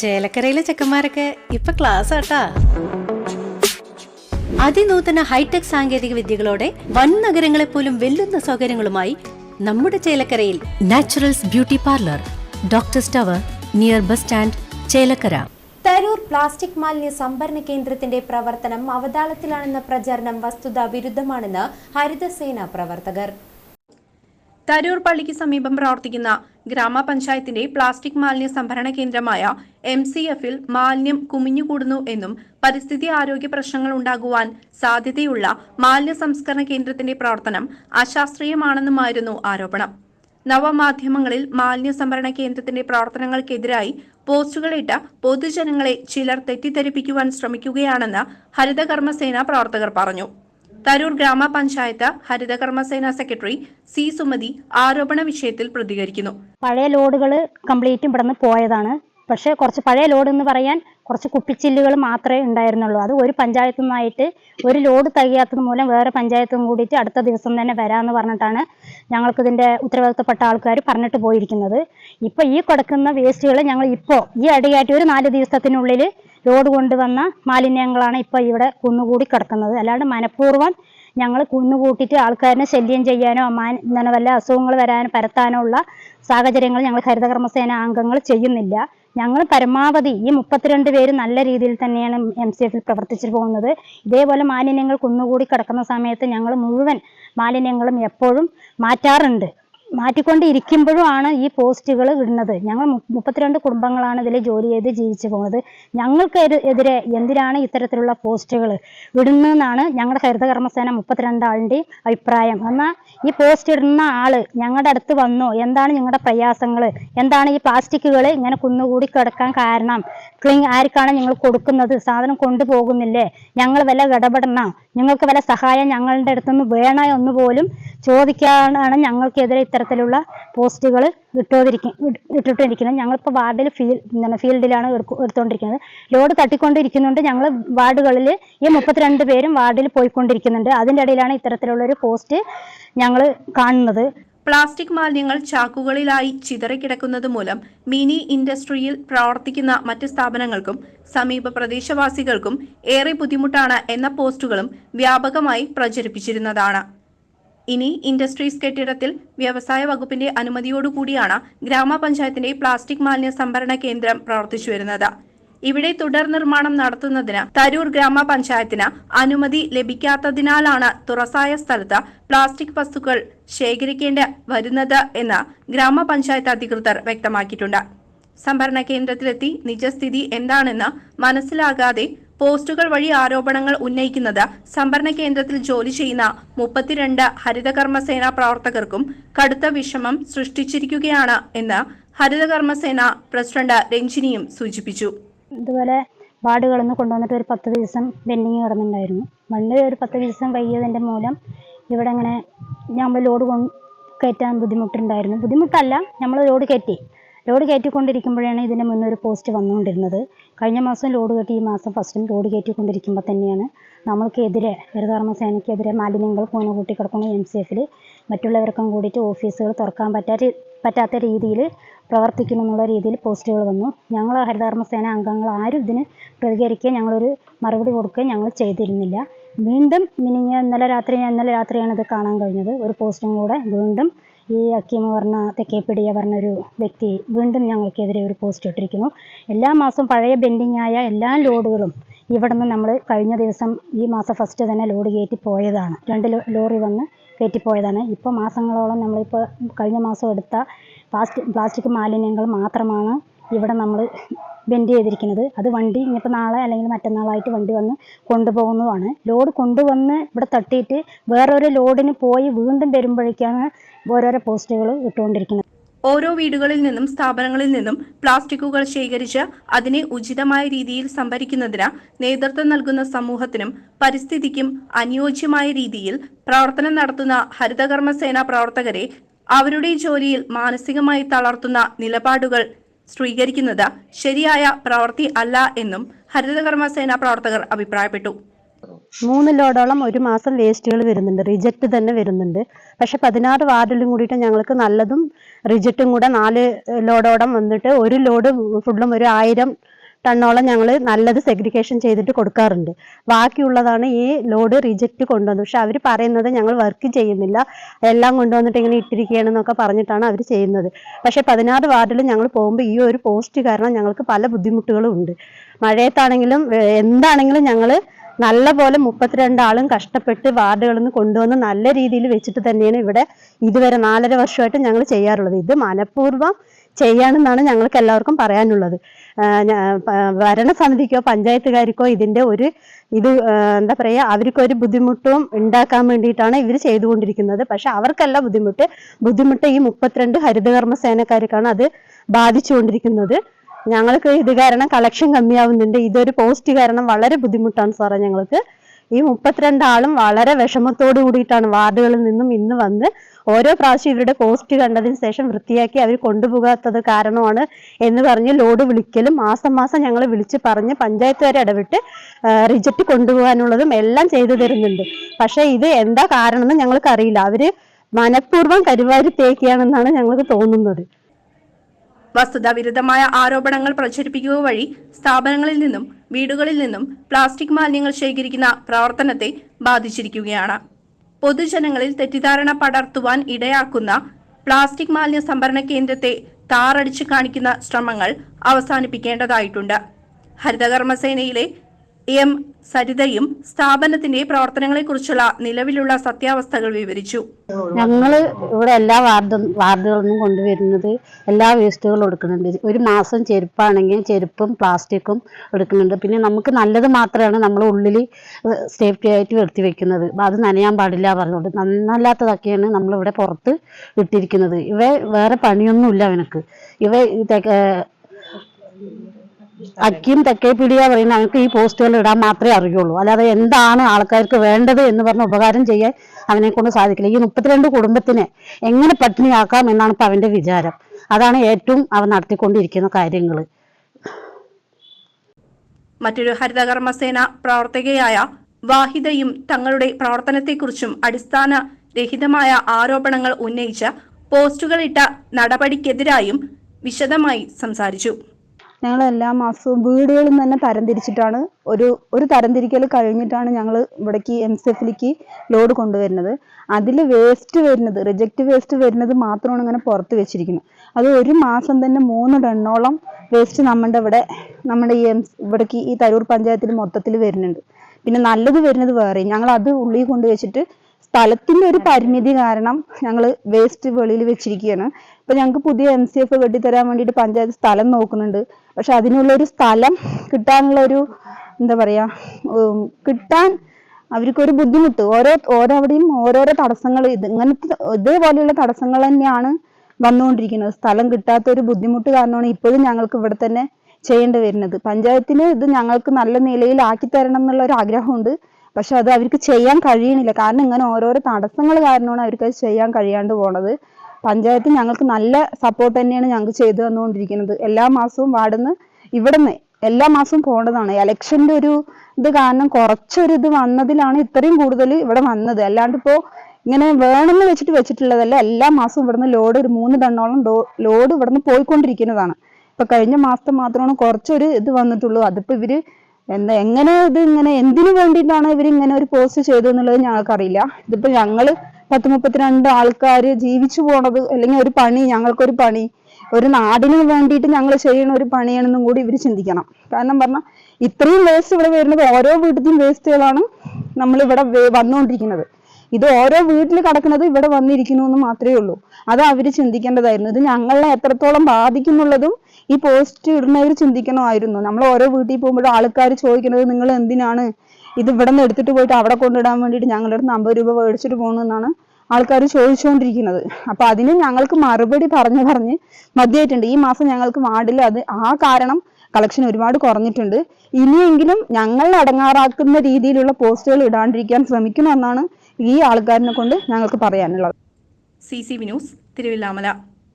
ചേലക്കരയിലെ ചെക്കന്മാരൊക്കെ ഇപ്പൊ ക്ലാസ് ആട്ടാ അതിനൂതന ഹൈടെക് സാങ്കേതിക വിദ്യകളോടെ വൻ നഗരങ്ങളെ പോലും വെല്ലുന്ന സൗകര്യങ്ങളുമായി നമ്മുടെ ചേലക്കരയിൽ naturals beauty parlour doctor tower near bus stand Chelakkara. Tarur plastic മാലിന്യ സംഭരണ കേന്ദ്രത്തിന്റെ പ്രവർത്തനം അവതാളത്തിലാണെന്ന പ്രചാരണം വസ്തുതാ വിരുദ്ധമാണെന്ന് ഹരിതസേന പ്രവർത്തകർ. തരൂർ പള്ളിക്ക് സമീപം പ്രവർത്തിക്കുന്ന ഗ്രാമപഞ്ചായത്തിന്റെ പ്ലാസ്റ്റിക് മാലിന്യ സംഭരണ കേന്ദ്രമായ എം സി എഫിൽ മാലിന്യം കുമിഞ്ഞുകൂടുന്നു എന്നും പരിസ്ഥിതി ആരോഗ്യ പ്രശ്നങ്ങൾ ഉണ്ടാകുവാൻ സാധ്യതയുള്ള മാലിന്യ സംസ്കരണ കേന്ദ്രത്തിന്റെ പ്രവർത്തനം അശാസ്ത്രീയമാണെന്നുമായിരുന്നു ആരോപണം. നവമാധ്യമങ്ങളിൽ മാലിന്യ സംഭരണ കേന്ദ്രത്തിന്റെ പ്രവർത്തനങ്ങൾക്കെതിരായി പോസ്റ്റുകളിട്ട് പൊതുജനങ്ങളെ ചിലർ തെറ്റിദ്ധരിപ്പിക്കുവാൻ ശ്രമിക്കുകയാണെന്ന് ഹരിതകർമ്മസേന പ്രവർത്തകർ പറഞ്ഞു. തരൂർ ഗ്രാമപഞ്ചായത്ത് ഹരിതകർമ്മസേന സെക്രട്ടറി സി സുമതി ആരോപണ വിഷയത്തിൽ പ്രതികരിക്കുന്നു. പഴയ ലോഡുകൾ കംപ്ലീറ്റ് ഇവിടെ നിന്ന് പോയതാണ്. പക്ഷേ കുറച്ച് പഴയ ലോഡ് എന്ന് പറയാൻ കുറച്ച് കുപ്പിച്ചില്ലുകൾ മാത്രമേ ഉണ്ടായിരുന്നുള്ളൂ. അത് ഒരു പഞ്ചായത്തു നിന്നായിട്ട് ഒരു ലോഡ് തികയാത്തത് മൂലം വേറെ പഞ്ചായത്തും കൂടിയിട്ട് അടുത്ത ദിവസം തന്നെ വരാമെന്ന് പറഞ്ഞിട്ടാണ് ഞങ്ങൾക്ക് ഇതിന്റെ ഉത്തരവാദിത്തപ്പെട്ട ആൾക്കാർ പറഞ്ഞിട്ട് പോയിരിക്കുന്നത്. ഇപ്പോൾ ഈ കൊടുക്കുന്ന വേസ്റ്റുകൾ ഞങ്ങൾ ഇപ്പോൾ ഈ അടിയായിട്ട് ഒരു നാല് ദിവസത്തിനുള്ളിൽ ലോഡ് കൊണ്ടുവന്ന മാലിന്യങ്ങളാണ് ഇപ്പോൾ ഇവിടെ കുന്നുകൂടി കിടക്കുന്നത്. അല്ലാണ്ട് മനഃപൂർവം ഞങ്ങൾ കുന്നുകൂട്ടിയിട്ട് ആൾക്കാരിനെ ശല്യം ചെയ്യാനോ മാൻ എന്താണ് വല്ല അസുഖങ്ങൾ വരാനോ പരത്താനോ ഉള്ള സാഹചര്യങ്ങൾ ഞങ്ങൾ ഹരിതകർമ്മസേന അംഗങ്ങൾ ചെയ്യുന്നില്ല. ഞങ്ങൾ പരമാവധി ഈ മുപ്പത്തിരണ്ട് പേര് നല്ല രീതിയിൽ തന്നെയാണ് എം സി എഫിൽ പ്രവർത്തിച്ചു പോകുന്നത്. ഇതേപോലെ മാലിന്യങ്ങൾ കുന്നുകൂടി കിടക്കുന്ന സമയത്ത് ഞങ്ങൾ മുഴുവൻ മാലിന്യങ്ങളും എപ്പോഴും മാറ്റാറുണ്ട്. മാറ്റിക്കൊണ്ടിരിക്കുമ്പോഴുമാണ് ഈ പോസ്റ്റുകൾ ഇടുന്നത്. ഞങ്ങൾ മുപ്പത്തിരണ്ട് കുടുംബങ്ങളാണ് ഇതിൽ ജോലി ചെയ്ത് ജീവിച്ചു പോകുന്നത്. ഞങ്ങൾക്ക് എതിരെ എന്തിനാണ് ഇത്തരത്തിലുള്ള പോസ്റ്റുകൾ ഇടുന്നതെന്നാണ് ഞങ്ങളുടെ ഹരിതകർമ്മസേന മുപ്പത്തിരണ്ട് ആളിന്റെയും അഭിപ്രായം. എന്നാൽ ഈ പോസ്റ്റ് ഇടുന്ന ആൾ ഞങ്ങളുടെ അടുത്ത് വന്നു. എന്താണ് നിങ്ങളുടെ പ്രയാസങ്ങൾ എന്താണ് ഈ പ്ലാസ്റ്റിക്കുകൾ ഇങ്ങനെ കുന്നുകൂടി കിടക്കാൻ കാരണം? ക്ലീൻ ആർക്കാണ് നിങ്ങൾ കൊടുക്കുന്നത്? സാധനം കൊണ്ടുപോകുന്നില്ലേ? ഞങ്ങൾ വില ഇടപെടണം. നിങ്ങൾക്ക് വില സഹായം ഞങ്ങളുടെ അടുത്തുനിന്ന് വേണോ എന്ന് പോലും ചോദിക്കാനാണ് ഞങ്ങൾക്കെതിരെ ഇത്തരത്തിലുള്ള പോസ്റ്റുകൾ ഇട്ടോതിരിക്കും ഇട്ടിട്ടിരിക്കുന്നത് ഞങ്ങളിപ്പോൾ വാർഡിൽ ഫീൽ എന്താണ് ഫീൽഡിലാണ് എടുത്തുകൊണ്ടിരിക്കുന്നത് ലോഡ് തട്ടിക്കൊണ്ടിരിക്കുന്നുണ്ട്. ഞങ്ങൾ വാർഡുകളിൽ ഈ മുപ്പത്തിരണ്ട് പേരും വാർഡിൽ പോയിക്കൊണ്ടിരിക്കുന്നുണ്ട്. അതിന്റെ ഇടയിലാണ് ഇത്തരത്തിലുള്ളൊരു പോസ്റ്റ് ഞങ്ങൾ കാണുന്നത്. പ്ലാസ്റ്റിക് മാലിന്യങ്ങൾ ചാക്കുകളിലായി ചിതറിക്കിടക്കുന്നത് മൂലം മിനി ഇൻഡസ്ട്രിയിൽ പ്രവർത്തിക്കുന്ന മറ്റ് സ്ഥാപനങ്ങൾക്കും സമീപ പ്രദേശവാസികൾക്കും ഏറെ ബുദ്ധിമുട്ടാണ് എന്ന പോസ്റ്റുകളും വ്യാപകമായി പ്രചരിപ്പിച്ചിരുന്നതാണ്. ഇനി ഇൻഡസ്ട്രീസ് കെട്ടിടത്തിൽ വ്യവസായ വകുപ്പിന്റെ അനുമതിയോടുകൂടിയാണ് ഗ്രാമപഞ്ചായത്തിന്റെ പ്ലാസ്റ്റിക് മാലിന്യ സംഭരണ കേന്ദ്രം പ്രവർത്തിച്ചു വരുന്നത്. ഇവിടെ തുടർ നിർമ്മാണം നടത്തുന്നതിന് തരൂർ ഗ്രാമപഞ്ചായത്തിന് അനുമതി ലഭിക്കാത്തതിനാലാണ് തുറസായ സ്ഥലത്ത് പ്ലാസ്റ്റിക് വസ്തുക്കൾ ശേഖരിക്കേണ്ടി വരുന്നത് എന്ന് ഗ്രാമപഞ്ചായത്ത് അധികൃതർ വ്യക്തമാക്കിയിട്ടുണ്ട്. സംഭരണ കേന്ദ്രത്തിലെത്തി നിജസ്ഥിതി എന്താണെന്ന് മനസ്സിലാകാതെ പോസ്റ്റുകൾ വഴി ആരോപണങ്ങൾ ഉന്നയിക്കുന്നത് സംഭരണ കേന്ദ്രത്തിൽ ജോലി ചെയ്യുന്ന മുപ്പത്തിരണ്ട് ഹരിതകർമ്മസേന പ്രവർത്തകർക്കും കടുത്ത വിഷമം സൃഷ്ടിച്ചിരിക്കുകയാണ് എന്ന് ഹരിതകർമ്മസേന പ്രസിഡന്റ് രഞ്ജിനിയും സൂചിപ്പിച്ചു. ഇതുപോലെ വാർഡുകളിൽ കൊണ്ടുവന്നിട്ട് ഒരു പത്ത് ദിവസം പെൻഡിങ് കിടന്നിട്ടുണ്ടായിരുന്നു മണ്ണ് ഒരു പത്ത് ദിവസം വൈകിയതിന്റെ മൂലം ഇവിടെ ഇങ്ങനെ നമ്മൾ ലോഡ് കയറ്റാൻ ബുദ്ധിമുട്ടുണ്ടായിരുന്നു. ബുദ്ധിമുട്ടല്ല നമ്മൾ ലോഡ് കയറ്റി. ലോഡ് കയറ്റിക്കൊണ്ടിരിക്കുമ്പോഴാണ് ഇതിന്റെ മുന്നേ ഒരു പോസ്റ്റ് വന്നുകൊണ്ടിരുന്നത്. കഴിഞ്ഞ മാസം ലോഡ് കയറ്റി ഈ മാസം ഫസ്റ്റും ലോഡ് കയറ്റിക്കൊണ്ടിരിക്കുമ്പോൾ തന്നെയാണ് നമ്മൾക്കെതിരെ ഹരിതകർമ്മ സേനയ്ക്കെതിരെ മാലിന്യങ്ങൾ പോകുന്ന കൂട്ടിക്കിടക്കുന്ന എം സി എഫിൽ മറ്റുള്ളവർക്കും കൂടിയിട്ട് ഓഫീസുകൾ തുറക്കാൻ പറ്റാത്ത പറ്റാത്ത രീതിയിൽ പ്രവർത്തിക്കുമെന്നുള്ള രീതിയിൽ പോസ്റ്റുകൾ വന്നു. ഞങ്ങൾ ഹരിതകർമ്മ സേന അംഗങ്ങൾ ആരും ഇതിന് പ്രതികരിക്കുകയും ഞങ്ങളൊരു മറുപടി കൊടുക്കുകയും ഞങ്ങൾ ചെയ്തിരുന്നില്ല. വീണ്ടും മിനിഞ്ഞ ഇന്നലെ രാത്രി ഇന്നലെ രാത്രിയാണ് ഇത് കാണാൻ കഴിഞ്ഞത്. ഒരു പോസ്റ്റും കൂടെ വീണ്ടും ഈ അക്കീമ പറഞ്ഞ തെക്കേപ്പിടിയ പറഞ്ഞൊരു വ്യക്തി വീണ്ടും ഞങ്ങൾക്കെതിരെ ഒരു പോസ്റ്റ് ഇട്ടിരിക്കുന്നു. എല്ലാ മാസവും പഴയ ബെൻഡിങ്ങായ എല്ലാ ലോഡുകളും ഇവിടെ നിന്ന് നമ്മൾ കഴിഞ്ഞ ദിവസം ഈ മാസം ഫസ്റ്റ് തന്നെ ലോഡ് കയറ്റി പോയതാണ്. രണ്ട് ലോറി വന്ന് കയറ്റിപ്പോയതാണ് ഇപ്പോൾ മാസങ്ങളോളം നമ്മളിപ്പോൾ കഴിഞ്ഞ മാസം എടുത്ത പ്ലാസ്റ്റിക് പ്ലാസ്റ്റിക് മാലിന്യങ്ങൾ മാത്രമാണ് ഇവിടെ നമ്മൾ ബെൻഡ് ചെയ്തിരിക്കുന്നത്. അത് വണ്ടി ഇനിയിപ്പോൾ നാളെ അല്ലെങ്കിൽ മറ്റന്നാളായിട്ട് വണ്ടി വന്ന് കൊണ്ടുപോകുന്നതാണ്. ലോഡ് കൊണ്ടുവന്ന് ഇവിടെ തട്ടിയിട്ട് വേറൊരു ലോഡിന് പോയി വീണ്ടും വരുമ്പോഴേക്കാണ് ഓരോരോ പോസ്റ്റുകൾ ഇട്ടുകൊണ്ടിരിക്കുന്നത്. ഓരോ വീടുകളിൽ നിന്നും സ്ഥാപനങ്ങളിൽ നിന്നും പ്ലാസ്റ്റിക്കുകൾ ശേഖരിച്ച് അതിനെ ഉചിതമായ രീതിയിൽ സംഭരിക്കുന്നതിന് നേതൃത്വം നൽകുന്ന സമൂഹത്തിനും പരിസ്ഥിതിക്കും അനുയോജ്യമായ രീതിയിൽ പ്രവർത്തനം നടത്തുന്ന ഹരിതകർമ്മസേന പ്രവർത്തകരെ അവരുടെ ജോലിയിൽ മാനസികമായി തളർത്തുന്ന നിലപാടുകൾ സ്വീകരിക്കുന്നത് ശരിയായ പ്രവൃത്തി അല്ല എന്നും ഹരിതകർമ്മസേന പ്രവർത്തകർ അഭിപ്രായപ്പെട്ടു. മൂന്ന് ലോഡോളം ഒരു മാസം വേസ്റ്റുകൾ വരുന്നുണ്ട്. റിജക്റ്റ് തന്നെ വരുന്നുണ്ട്. പക്ഷെ പതിനാറ് വാർഡിലും കൂടിയിട്ട് ഞങ്ങൾക്ക് നല്ലതും റിജക്റ്റും കൂടെ നാല് ലോഡോളം വന്നിട്ട് ഒരു ലോഡ് ഫുള്ളും ഒരു ആയിരം ടണ്ണോളം ഞങ്ങൾ നല്ലത് സെഗ്രിഗേഷൻ ചെയ്തിട്ട് കൊടുക്കാറുണ്ട്. ബാക്കിയുള്ളതാണ് ഈ ലോഡ് റിജക്റ്റ് കൊണ്ടുവന്നത്. പക്ഷെ അവർ പറയുന്നത് ഞങ്ങൾ വർക്ക് ചെയ്യുന്നില്ല. എല്ലാം കൊണ്ടുവന്നിട്ട് ഇങ്ങനെ ഇട്ടിരിക്കുകയാണെന്നൊക്കെ പറഞ്ഞിട്ടാണ് അവർ ചെയ്യുന്നത്. പക്ഷെ പതിനാറ് വാർഡിൽ ഞങ്ങൾ പോകുമ്പോൾ ഈ ഒരു പോസ്റ്റ് കാരണം ഞങ്ങൾക്ക് പല ബുദ്ധിമുട്ടുകളും ഉണ്ട്. മഴയത്താണെങ്കിലും എന്താണെങ്കിലും ഞങ്ങൾ നല്ല പോലെ മുപ്പത്തിരണ്ട് ആളും കഷ്ടപ്പെട്ട് വാർഡുകളിൽ നിന്ന് കൊണ്ടുവന്ന് നല്ല രീതിയിൽ വെച്ചിട്ട് തന്നെയാണ് ഇവിടെ ഇതുവരെ നാലര വർഷമായിട്ട് ഞങ്ങൾ ചെയ്യാറുള്ളത്. ഇത് മനഃപൂർവം ചെയ്യാണെന്നാണ് ഞങ്ങൾക്ക് എല്ലാവർക്കും പറയാനുള്ളത്. ഭരണസമിതിക്കോ പഞ്ചായത്തുകാർക്കോ ഇതിന്റെ ഒരു ഇത് എന്താ പറയുക അവർക്കൊരു ബുദ്ധിമുട്ടും ഉണ്ടാക്കാൻ വേണ്ടിയിട്ടാണ് ഇവർ ചെയ്തുകൊണ്ടിരിക്കുന്നത്. പക്ഷെ അവർക്കല്ല ബുദ്ധിമുട്ട്. ബുദ്ധിമുട്ട് ഈ മുപ്പത്തിരണ്ട് ഹരിതകർമ്മ സേനക്കാർക്കാണ് അത് ബാധിച്ചുകൊണ്ടിരിക്കുന്നത്. ഞങ്ങൾക്ക് ഇത് കാരണം കളക്ഷൻ കമ്മിയാവുന്നുണ്ട് ഇതൊരു പോസ്റ്റ് കാരണം വളരെ ബുദ്ധിമുട്ടാണ് സാറേ ഞങ്ങൾക്ക്. ഈ മുപ്പത്തിരണ്ട് ആളും വളരെ വിഷമത്തോടു കൂടിയിട്ടാണ് വാർഡുകളിൽ നിന്നും ഇന്ന് വന്ന് ഓരോ പ്രാവശ്യം ഇവരുടെ പോസ്റ്റ് കണ്ടതിന് ശേഷം വൃത്തിയാക്കി അവർ കൊണ്ടുപോകാത്തത് കാരണമാണ് എന്ന് പറഞ്ഞ് ലോഡ് വിളിക്കലും മാസം മാസം ഞങ്ങൾ വിളിച്ച് പറഞ്ഞ് പഞ്ചായത്ത് വരെ ഇടപെട്ട് റിജക്റ്റ് കൊണ്ടുപോകാനുള്ളതും എല്ലാം ചെയ്തു തരുന്നുണ്ട്. പക്ഷേ ഇത് എന്താ കാരണം എന്ന് ഞങ്ങൾക്ക് അറിയില്ല അവർ മനഃപൂർവം കരുവാരി തേക്കുകയാണെന്നാണ് ഞങ്ങൾക്ക് തോന്നുന്നത്. വസ്തുതാവിരുദ്ധമായ ആരോപണങ്ങൾ പ്രചരിപ്പിക്കുക വഴി സ്ഥാപനങ്ങളിൽ നിന്നും വീടുകളിൽ നിന്നും പ്ലാസ്റ്റിക് മാലിന്യങ്ങൾ ശേഖരിക്കുന്ന പ്രവർത്തനത്തെ ബാധിച്ചിരിക്കുകയാണ്. പൊതുജനങ്ങളിൽ തെറ്റിദ്ധാരണ പടർത്തുവാൻ ഇടയാക്കുന്ന പ്ലാസ്റ്റിക് മാലിന്യ സംഭരണ കേന്ദ്രത്തെ താറടിച്ചു കാണിക്കുന്ന ശ്രമങ്ങൾ അവസാനിപ്പിക്കേണ്ടതായിട്ടുണ്ട്. ഹരിതകർമ്മസേനയിലെ എം സരിതയും സ്ഥാപനത്തിന്റെ പ്രവർത്തനങ്ങളെക്കുറിച്ചുള്ള നിലവിലുള്ള സത്യാവസ്ഥകൾ വിവരിച്ചു. ഞങ്ങൾ ഇവിടെ എല്ലാ വാർഡ് വാർഡുകളിലും കൊണ്ടുവരുന്നത് എല്ലാ വേസ്റ്റുകളും എടുക്കുന്നുണ്ട്. ഒരു മാസം ചെരുപ്പാണെങ്കിൽ ചെരുപ്പും പ്ലാസ്റ്റിക്കും എടുക്കുന്നുണ്ട്. പിന്നെ നമുക്ക് നല്ലത് മാത്രമാണ് നമ്മൾ ഉള്ളിൽ സേഫ്റ്റി ആയിട്ട് വരുത്തി വെക്കുന്നത്. അത് നനയാൻ പാടില്ല പറഞ്ഞുകൊണ്ട്. നന്നല്ലാത്തതൊക്കെയാണ് നമ്മളിവിടെ പുറത്ത് ഇട്ടിരിക്കുന്നത്. ഇവ വേറെ പണിയൊന്നുമില്ല അവനക്ക്. ഇവ അക്കിയും തെക്കേ പിടിയ പറയുന്ന അവർക്ക് ഈ പോസ്റ്റുകൾ ഇടാൻ മാത്രമേ അറിയുള്ളൂ. അല്ലാതെ എന്താണ് ആൾക്കാർക്ക് വേണ്ടത് എന്ന് പറഞ്ഞ ഉപകാരം ചെയ്യാൻ അവനെ കൊണ്ട് സാധിക്കില്ല. ഈ മുപ്പത്തിരണ്ട് കുടുംബത്തിനെ എങ്ങനെ പട്ടിണിയാക്കാം എന്നാണ് ഇപ്പൊ അവന്റെ വിചാരം. അതാണ് ഏറ്റവും അവൻ നടത്തിക്കൊണ്ടിരിക്കുന്ന കാര്യങ്ങൾ മറ്റൊരു ഹരിതകർമ്മസേന പ്രവർത്തകയായ വാഹിദയും തങ്ങളുടെ പ്രവർത്തനത്തെക്കുറിച്ചും അടിസ്ഥാന രഹിതമായ ആരോപണങ്ങൾ ഉന്നയിച്ച പോസ്റ്റുകളിട്ട നടപടിക്കെതിരായും വിശദമായി സംസാരിച്ചു. ഞങ്ങൾ എല്ലാ മാസവും വീടുകളിൽ നിന്ന് തന്നെ തരംതിരിച്ചിട്ടാണ് ഒരു ഒരു തരംതിരിക്കൽ കഴിഞ്ഞിട്ടാണ് ഞങ്ങൾ ഇവിടേക്ക് എം സി എഫിലേക്ക് ലോഡ് കൊണ്ടുവരുന്നത്. അതിൽ വേസ്റ്റ് വരുന്നത് റിജക്റ്റ് വേസ്റ്റ് വരുന്നത് മാത്രമാണ് ഇങ്ങനെ പുറത്ത് വെച്ചിരിക്കുന്നത്. അത് ഒരു മാസം തന്നെ മൂന്ന് ടണ്ണോളം വേസ്റ്റ് നമ്മുടെ ഇവിടെ നമ്മുടെ ഈ എം ഇവിടേക്ക് ഈ തരൂർ പഞ്ചായത്തിൽ മൊത്തത്തിൽ വരുന്നുണ്ട്. പിന്നെ നല്ലത് വരുന്നത് വേറെ. ഞങ്ങൾ അത് ഉള്ളിൽ കൊണ്ടുവച്ചിട്ട് സ്ഥലത്തിന്റെ ഒരു പരിമിതി കാരണം ഞങ്ങൾ വേസ്റ്റ് വെളിയിൽ വെച്ചിരിക്കുകയാണ്. ഇപ്പൊ ഞങ്ങൾക്ക് പുതിയ എം സി എഫ് കെട്ടിത്തരാൻ വേണ്ടിയിട്ട് പഞ്ചായത്ത് സ്ഥലം നോക്കുന്നുണ്ട്. പക്ഷെ അതിനുള്ള ഒരു സ്ഥലം കിട്ടാനുള്ള ഒരു എന്താ പറയാ കിട്ടാൻ അവർക്കൊരു ബുദ്ധിമുട്ട്. ഓരോ ഓരോ അവിടെയും ഓരോരോ തടസ്സങ്ങൾ ഇത് ഇങ്ങനത്തെ ഇതേപോലെയുള്ള തടസ്സങ്ങൾ തന്നെയാണ് വന്നുകൊണ്ടിരിക്കുന്നത്. സ്ഥലം കിട്ടാത്ത ഒരു ബുദ്ധിമുട്ട് കാരണമാണ് ഇപ്പോഴും ഞങ്ങൾക്ക് ഇവിടെ തന്നെ ചെയ്യേണ്ടി വരുന്നത്. പഞ്ചായത്തിന് ഇത് ഞങ്ങൾക്ക് നല്ല നിലയിൽ ആക്കി തരണം എന്നുള്ള ഒരു ആഗ്രഹമുണ്ട്. പക്ഷെ അത് അവർക്ക് ചെയ്യാൻ കഴിയണില്ല. കാരണം ഇങ്ങനെ ഓരോരോ തടസ്സങ്ങൾ കാരണമാണ് അവർക്ക് അത് ചെയ്യാൻ കഴിയാണ്ട് പോണത്. പഞ്ചായത്ത് ഞങ്ങൾക്ക് നല്ല സപ്പോർട്ട് തന്നെയാണ് ഞങ്ങൾക്ക് ചെയ്തു തന്നുകൊണ്ടിരിക്കുന്നത്. എല്ലാ മാസവും വാർഡിന്ന് ഇവിടുന്ന് എല്ലാ മാസവും പോകേണ്ടതാണ്. ഇലക്ഷന്റെ ഒരു ഇത് കാരണം കുറച്ചൊരു ഇത് വന്നതിലാണ് ഇത്രയും കൂടുതൽ ഇവിടെ വന്നത്. അല്ലാണ്ട് ഇപ്പോ ഇങ്ങനെ വേണമെന്ന് വെച്ചിട്ട് വെച്ചിട്ടുള്ളതല്ല. എല്ലാ മാസവും ഇവിടുന്ന് ലോഡ് ഒരു മൂന്ന് ടണ്ണോളം ലോഡ് ഇവിടുന്ന് പോയിക്കൊണ്ടിരിക്കുന്നതാണ്. ഇപ്പൊ കഴിഞ്ഞ മാസത്തെ മാത്രമാണ് കുറച്ചൊരു ഇത് വന്നിട്ടുള്ളൂ. അതിപ്പോ ഇവർ എന്താ എങ്ങനെ ഇത് ഇങ്ങനെ എന്തിനു വേണ്ടിയിട്ടാണ് ഇവർ ഇങ്ങനെ ഒരു പോസ്റ്റ് ചെയ്തു എന്നുള്ളത് ഞങ്ങൾക്കറിയില്ല. ഇതിപ്പോ ഞങ്ങൾ പത്ത് മുപ്പത്തിരണ്ട് ആൾക്കാര് ജീവിച്ചു പോണത് അല്ലെങ്കിൽ ഒരു പണി ഞങ്ങൾക്കൊരു പണി ഒരു നാടിന് വേണ്ടിയിട്ട് ഞങ്ങൾ ചെയ്യുന്ന ഒരു പണിയാണെന്നും കൂടി ഇവർ ചിന്തിക്കണം. കാരണം പറഞ്ഞാൽ ഇത്രയും വേസ്റ്റ് ഇവിടെ വരുന്നത് ഓരോ വീട്ടിലെയും വേസ്റ്റുകളാണ് നമ്മൾ ഇവിടെ വന്നുകൊണ്ടിരിക്കുന്നത് ഇത് ഓരോ വീട്ടിൽ കിടക്കുന്നത് ഇവിടെ വന്നിരിക്കുന്നു എന്ന് മാത്രമേ ഉള്ളൂ. അത് അവർ ചിന്തിക്കേണ്ടതായിരുന്നു. ഇത് ഞങ്ങളെ എത്രത്തോളം ബാധിക്കുന്നുള്ളതും ഈ പോസ്റ്റ് ഇടുന്നവർ ചിന്തിക്കണമായിരുന്നു. നമ്മൾ ഓരോ വീട്ടിൽ പോകുമ്പോഴും ആൾക്കാർ ചോദിക്കുന്നത് നിങ്ങൾ എന്തിനാണ് ഇത് ഇവിടെ നിന്ന് എടുത്തിട്ട് പോയിട്ട് അവിടെ കൊണ്ടിടാൻ വേണ്ടിയിട്ട് ഞങ്ങളുടെ അടുത്ത് അമ്പത് രൂപ മേടിച്ചിട്ട് പോകണമെന്നാണ് ആൾക്കാർ ചോദിച്ചുകൊണ്ടിരിക്കുന്നത് അപ്പൊ അതിന് ഞങ്ങൾക്ക് മറുപടി പറഞ്ഞു പറഞ്ഞ് മതിയായിട്ടുണ്ട്. ഈ മാസം ഞങ്ങൾക്ക് വാർഡിൽ അത് ആ കാരണം കളക്ഷൻ ഒരുപാട് കുറഞ്ഞിട്ടുണ്ട്. ഇനിയെങ്കിലും ഞങ്ങൾ അടങ്ങാറാക്കുന്ന രീതിയിലുള്ള പോസ്റ്റുകൾ ഇടാണ്ടിരിക്കാൻ ശ്രമിക്കണമെന്നാണ് ഈ ആൾക്കാരിനെ കൊണ്ട് ഞങ്ങൾക്ക് പറയാനുള്ളത്. C C news Thiruvilwamala.